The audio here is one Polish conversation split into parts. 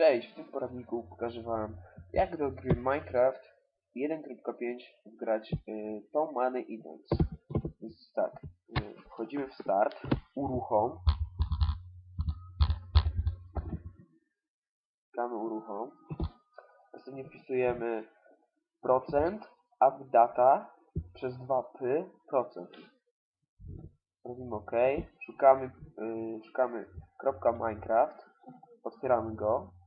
Cześć, w tym poradniku pokażę Wam jak do gry Minecraft 1.5 wgrać y, Tom Money Events. Więc tak, y, wchodzimy w start, uruchom. Klikamy uruchom. Następnie wpisujemy procent updata przez 2p procent. Robimy OK. Szukamy, y, szukamy kropka Minecraft. Otwieramy go.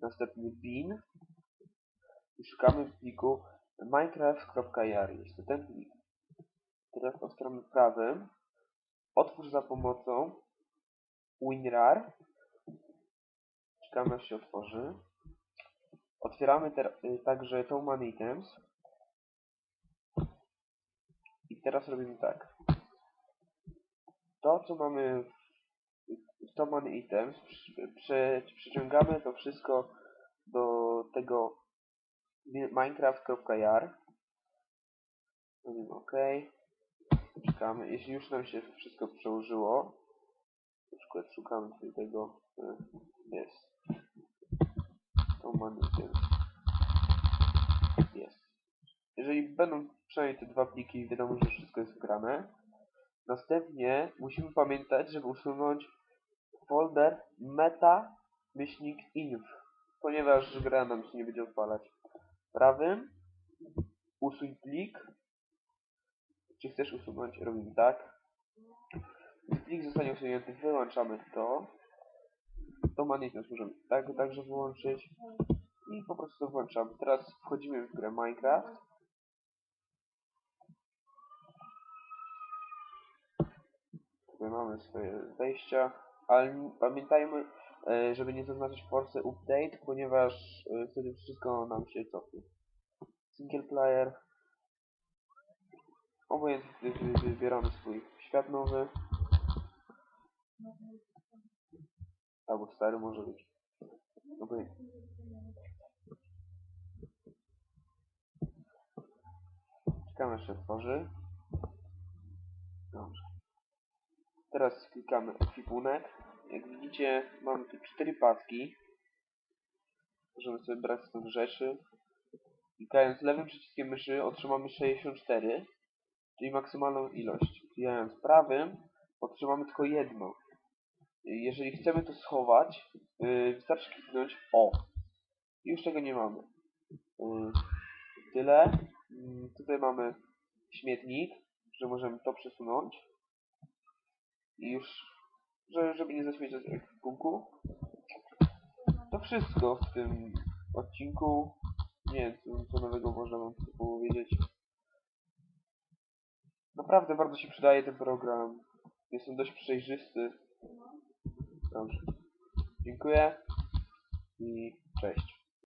Następnie bin. I szukamy pliku minecraft.jar. Jest to ten plik. Teraz otwieramy prawym. Otwórz za pomocą WinRAR. Czekamy aż się otworzy. Otwieramy y, także Toman Items. I teraz robimy tak. To, co mamy Toman Items, przy, przy, przyciągamy to wszystko do tego minecraft.jar. Robimy OK. Czekamy. Jeśli już nam się wszystko przełożyło, na przykład szukamy tutaj tego, e, jest. Toman Items. Jest. Jeżeli będą przynajmniej te dwa pliki, wiadomo, że wszystko jest wgrane. Następnie musimy pamiętać, żeby usunąć folder meta myślnik inf, ponieważ gra nam się nie będzie odpalać. Prawym usuń plik. Czy chcesz usunąć? Robimy tak. Plik zostanie usunięty, wyłączamy to. To manifest możemy tak, także wyłączyć. I po prostu to włączamy. Teraz wchodzimy w grę Minecraft. Tutaj mamy swoje wejścia, ale pamiętajmy, e, żeby nie zaznaczyć force update, ponieważ e, wtedy wszystko nam się cofnie. Single player. Obojętnie wybieramy swój świat nowy. Albo stary może być. Obojętnie. Czekamy aż się otworzy. Dobrze. Teraz klikamy ekwipunek. Jak widzicie, mamy tu cztery paski. Możemy sobie brać stąd rzeczy. Klikając lewym przyciskiem myszy otrzymamy 64, czyli maksymalną ilość. Klikając prawym otrzymamy tylko jedno. Jeżeli chcemy to schować, yy, wystarczy kliknąć O. I już tego nie mamy. Yy, tyle. Yy, tutaj mamy śmietnik, że możemy to przesunąć. I już, żeby nie zaśmiecać ekwipunku. To wszystko w tym odcinku. Nie wiem, co nowego można wam powiedzieć. Naprawdę bardzo się przydaje ten program. Jest on dość przejrzysty. Dobrze. Dziękuję i cześć.